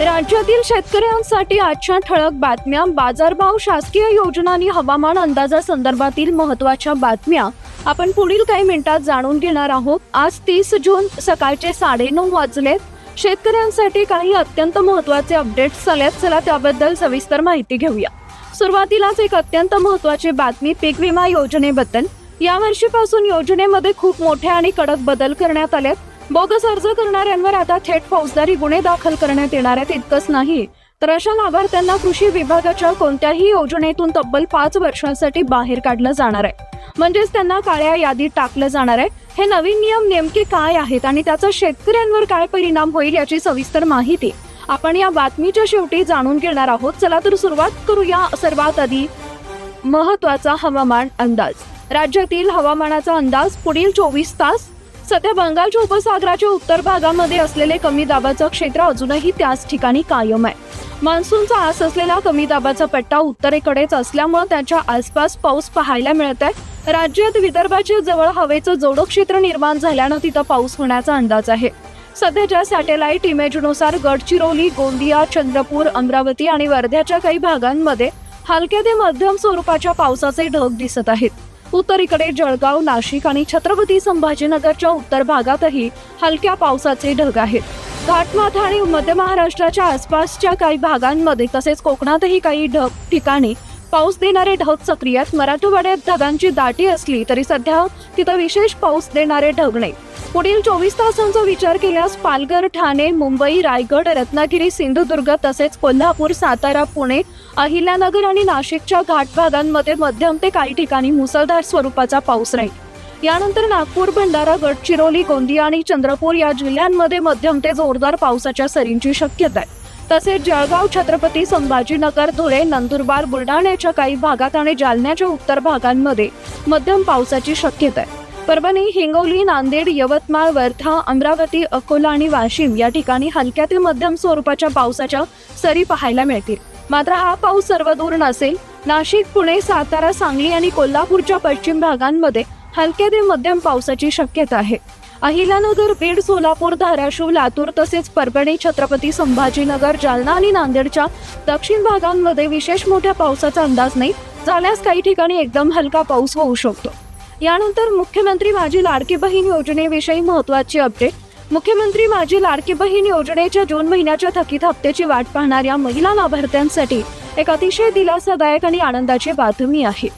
राज्यातील शेतकऱ्यांसाठी आजच्या ठळक बातम्या बाजारभाव शासकीय योजना आणि हवामान अंदाजासंदर्भातील महत्त्वाच्या बातम्या आपण पुढील काही मिनिटात जाणून घेणार आहोत. आज तीस जून सकाळचे साडेनऊ वाजलेत शेतकऱ्यांसाठी काही अत्यंत महत्त्वाचे अपडेट्स आल्यात चला त्याबद्दल सविस्तर माहिती घेऊया. सुरुवातीलाच एक अत्यंत महत्त्वाची बातमी पीक विमा योजनेबद्दल. यावर्षीपासून योजनेमध्ये खूप मोठे आणि कडक बदल करण्यात आलेत. बोगस अर्ज करणाऱ्यांवर आता थेट फौजदारी गुन्हे दाखल करण्यात येणार आहेत इतकंच नाही. तर अशा लाभार्थ्यांना कृषी विभागाच्या कोणत्याही योजनेतून तब्बल पाच वर्षांसाठी बाहेर काढलं जाणार आहे. म्हणजेच त्यांना काळ्या यादीत टाकलं जाणार आहे. हे नवीन नियम नेमके काय आहेत आणि त्याचा शेतकऱ्यांवर काय परिणाम होईल याची सविस्तर माहिती आपण या बातमीच्या शेवटी जाणून घेणार आहोत. चला तर सुरुवात करूया सर्वात आधी महत्त्वाचा हवामान अंदाज. राज्यातील हवामानाचा अंदाज पुढील चोवीस तास सध्या बंगालच्या उपसागराच्या उत्तर भागामध्ये असलेले कमी दाबाचं क्षेत्र अजूनही त्याच ठिकाणी कायम आहे. मान्सूनचा आस असलेला कमी दाबाचा पट्टा उत्तरेकडेच असल्यामुळे त्याच्या आसपास पाऊस पाहायला मिळत आहे. राज्यात विदर्भाच्या जवळ हवेचं जोडो क्षेत्र निर्माण झाल्यानं तिथं पाऊस होण्याचा अंदाज आहे. सध्याच्या सॅटेलाइट इमेजनुसार गडचिरोली गोंदिया चंद्रपूर अमरावती आणि वर्ध्याच्या काही भागांमध्ये हलक्या ते मध्यम स्वरूपाच्या पावसाचे ढग दिसत आहेत. उत्तरीकडे जळगाव नाशिक आणि छत्रपती संभाजीनगरच्या उत्तर भागातही हलक्या पावसाचे ढग आहेत. घाटमाथा आणि मध्य महाराष्ट्राच्या आसपासच्या काही भागांमध्ये तसेच कोकणातही काही ढग ठिकाणी पाऊस देणारे ढग सक्रिय मराठवाड्यात ढगांची दाटी असली तरी सध्या तिथं विशेष पाऊस देणारे ढग नाही. पुढील चोवीस तासांचा विचार केल्यास पालघर ठाणे मुंबई रायगड रत्नागिरी सिंधुदुर्ग तसेच कोल्हापूर सातारा पुणे अहिल्यानगर आणि नाशिकच्या घाट भागांमध्ये मध्यम ते काही ठिकाणी मुसळधार स्वरूपाचा पाऊस राहील. यानंतर नागपूर भंडारा गडचिरोली गोंदिया आणि चंद्रपूर या जिल्ह्यांमध्ये मध्यम ते जोरदार पावसाच्या सरींची शक्यता आहे. तसेच जळगाव छत्रपती संभाजीनगर धुळे नंदुरबार बुलढाण्याच्या काही भागात आणि जालन्याच्या उत्तर भागांमध्ये मध्यम पावसाची शक्यता आहे. परभणी हिंगोली नांदेड यवतमाळ वर्धा अमरावती अकोला आणि वाशिम या ठिकाणी हलक्या ते मध्यम स्वरूपाच्या पावसाच्या सरी पाहायला मिळतील. मात्र हा पाऊस सर्वदूर नसेल. नाशिक पुणे सातारा सांगली आणि कोल्हापूरच्या पश्चिम भागांमध्ये हलक्या ते मध्यम पावसाची शक्यता आहे. अहिल्यानगर बीड सोलापूर धाराशिव लातूर तसेच परभणी छत्रपती संभाजीनगर जालना आणि नांदेडच्या दक्षिण भागांमध्ये विशेष मोठ्या पावसाचा अंदाज नाही. झाल्यास काही ठिकाणी एकदम हलका पाऊस होऊ शकतो. यानंतर मुख्यमंत्री माझी लाडकी बहीण योजनेविषयी महत्वाची अपडेट मुख्यमंत्री माझी लाडकी बहीण योजनेच्या जून महिन्याच्या थकीत हप्त्याची वाट पाहणाऱ्या महिला लाभार्थ्यांसाठी एक अतिशय दिलासादायक आणि आनंदाची बातमी आहे.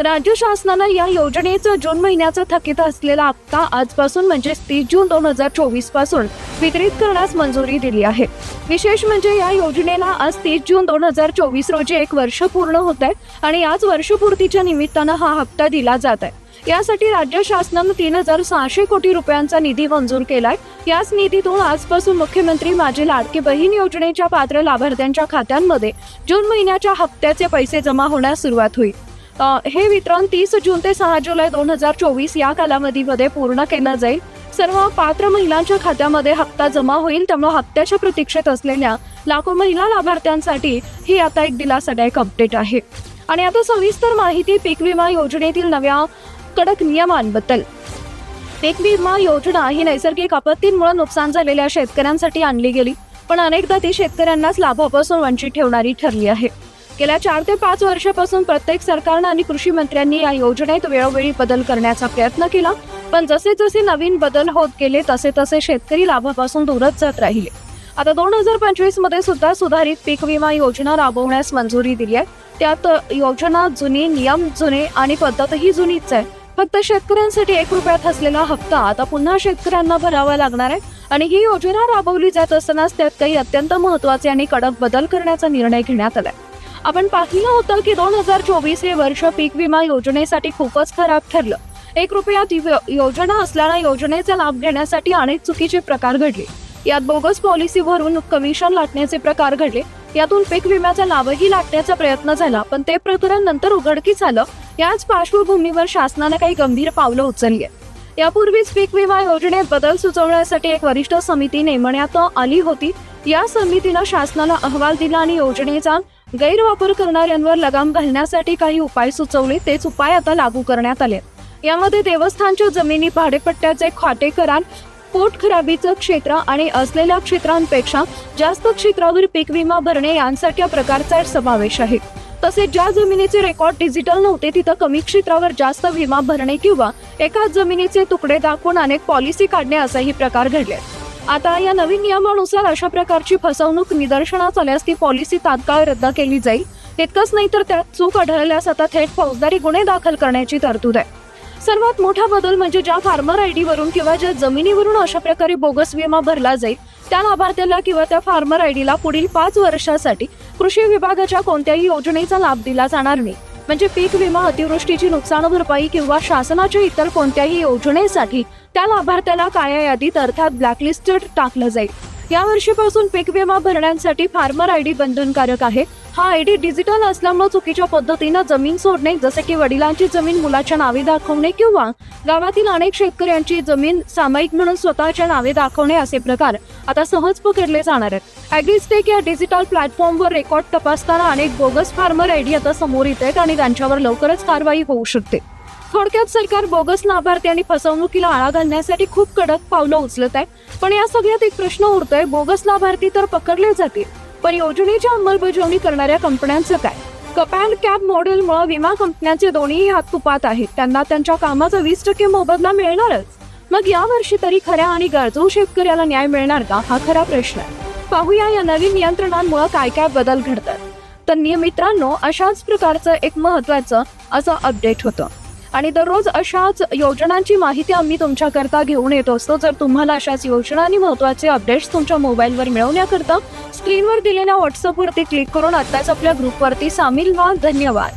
राज्य शासनानं या योजनेचं जून महिन्याचा थकीत असलेला हप्ता आजपासून म्हणजे तीस जून दोन हजार चोवीसपासून वितरित करण्यास मंजुरी दिली आहे. विशेष म्हणजे या योजनेला आज तीस जून दोन हजार चोवीस रोजी एक वर्ष पूर्ण होत आहे आणि याच वर्षपूर्तीच्या निमित्तानं हा हप्ता दिला जात आहे. यासाठी राज्य शासनानं तीन हजार सहाशे कोटी रुपयांचा निधी मंजूर केलाय. याच निधीतून आजपासून मुख्यमंत्री माझी लाडकी बहीण योजनेच्या पात्र लाभार्थ्यांच्या खात्यांमध्ये जून महिन्याच्या हप्त्याचे पैसे जमा होण्यास सुरुवात होईल. हे वितरण तीस जून ते सहा जुलै दोन हजार चोवीस या कालावधीमध्ये पूर्ण केलं जाईल. सर्व पात्र महिलांच्या खात्यामध्ये हप्ता जमा होईल त्यामुळे हप्त्याच्या प्रतीक्षेत असलेल्या लाखो महिला लाभार्थ्यांसाठी ही आता एक दिलासादायक अपडेट आहे. आणि आता सविस्तर माहिती पीक विमा योजनेतील नव्या कडक नियमांबद्दल. पीक विमा योजना ही नैसर्गिक आपत्तींमुळे नुकसान झालेल्या शेतकऱ्यांसाठी आणली गेली पण अनेकदा ती शेतकऱ्यांनाच लाभापासून वंचित ठेवणारी ठरली आहे. गेल्या चार ते पाच वर्षापासून प्रत्येक सरकारनं आणि कृषी मंत्र्यांनी या योजनेत वेळोवेळी बदल करण्याचा प्रयत्न केला. पण जसे जसे नवीन बदल होत गेले तसे तसे शेतकरी लाभापासून दूरच जात राहिले. आता दोन हजार पंचवीसमध्ये सुद्धा सुधारित पीक विमा योजना राबवण्यास मंजुरी दिली आहे. त्यात योजना जुनी नियम जुने आणि पद्धतही जुनीच आहे. फक्त शेतकऱ्यांसाठी एक रुपयात असलेला हप्ता आता पुन्हा शेतकऱ्यांना भरावा लागणार आहे. आणि ही योजना राबवली जात असतानाच त्यात काही अत्यंत महत्त्वाचे आणि कडक बदल करण्याचा निर्णय घेण्यात आलाय. आपण पाहिलं होतं की दोन हजार चोवीस हे वर्ष पीक विमा योजनेसाठी खूपच खराब ठरलं. एक रुपयात यो- योजना असल्यानं योजनेचा लाभ घेण्यासाठी अनेक चुकीचे प्रकार घडले. यात बोगस पॉलिसी भरून कमिशन लाटण्याचे प्रकार घडले. यातून पीक विम्याचा लाभही लाटण्याचा प्रयत्न झाला पण ते प्रकरण नंतर उघडकीस आलं. याच पार्श्वभूमीवर शासनानं काही गंभीर पावलं उचलली यापूर्वीच पीक विमा योजनेत बदल सुचवण्यासाठी एक वरिष्ठ समिती नेमण्यात आली होती. या समितीनं शासनाला अहवाल दिला आणि योजनेचा गैरवापर करणाऱ्यांवर लगाम घालण्यासाठी काही उपाय सुचवले तेच उपाय आता लागू करण्यात आले. यामध्ये देवस्थानच्या जमिनी भाडेपट्ट्याचे खाटे करार पोट खराबीचं क्षेत्र आणि असलेल्या क्षेत्रांपेक्षा जास्त क्षेत्रावर पीक विमा भरणे यांसारख्या प्रकारचा समावेश आहे. तसेच ज्या जमिनीचे रेकॉर्ड डिजिटल नव्हते तिथं कमी क्षेत्रावर जास्त विमा भरणे किंवा एकाच जमिनीचे तुकडे दाखवून अनेक पॉलिसी काढणे असेही प्रकार घडले. आता या नवीन नियमानुसार अशा प्रकारची फसवणूक निदर्शनास आल्यास ती पॉलिसी तात्काळ रद्द केली जाईल. इतकंच नाही तर त्यात चूक आढळल्यास आता थेट फौजदारी गुन्हे दाखल करण्याची तरतूद आहे. सर्वात मोठा बदल म्हणजे ज्या फार्मर आय वरून किंवा ज्या जमिनीवरून अशा प्रकारे बोगस विमा भरला जाईल त्या लाभार्थ्याला किंवा त्या फार्मर आय डीला पुढील पाच वर्षासाठी कृषी विभागाच्या कोणत्याही योजनेचा लाभ दिला जाणार नाही. म्हणजे पीक विमा अतिवृष्टीची नुकसान भरपाई किंवा शासनाच्या इतर कोणत्याही योजनेसाठी त्या लाभार्थ्याला काळ्या यादीत अर्थात ब्लॅकलिस्टेड टाकलं जाईल. या वर्षीपासून पीक विमा भरण्यासाठी फार्मर आय डी बंधनकारक आहे. हा आय डी डिजिटल असल्यामुळे चुकीच्या पद्धतीनं जमीन सोडणे जसे की वडिलांची जमीन मुलाच्या नावे दाखवणे किंवा गावातील अनेक शेतकऱ्यांची जमीन सामायिक म्हणून स्वतःच्या नावे दाखवणे असे प्रकार आता सहज पकडले जाणार आहेत. ॲग्रिस्टेक या डिजिटल प्लॅटफॉर्मवर रेकॉर्ड तपासताना अनेक बोगस फार्मर आय डी आता समोर येत आहेत आणि त्यांच्यावर लवकरच कारवाई होऊ शकते. थोडक्यात सरकार बोगस लाभार्थी आणि फसवणुकीला आळा घालण्यासाठी खूप कडक पावलं उचलत आहे पण या सगळ्यात एक प्रश्न उरतोय बोगस लाभार्थी तर पकडले जातील पण योजनेची अंमलबजावणी करणाऱ्या कंपन्यांचं काय? कप अँड कॅब मॉडेलमुळे विमा कंपन्यांचे दोन्ही हात तुपात आहेत. त्यांना त्यांच्या कामाचा वीस टक्के मोबदला मिळणारच. मग यावर्षी तरी खऱ्या आणि गरजू शेतकऱ्याला न्याय मिळणार का? हा खरा प्रश्न आहे. पाहूया या नवीन नियंत्रणांमुळे काय काय बदल घडतात. तर मित्रांनो अशाच प्रकारचं एक महत्वाचं असं अपडेट होतं. आणि दररोज अशाच योजनांची माहिती आम्ही तुमच्याकरता घेऊन येत असतो. जर तुम्हाला अशाच योजना आणि महत्त्वाचे अपडेट्स तुमच्या मोबाईलवर मिळवण्याकरता स्क्रीनवर दिलेल्या व्हॉट्सअपवरती क्लिक करून आत्ताच आपल्या ग्रुपवरती सामील व्हा. धन्यवाद.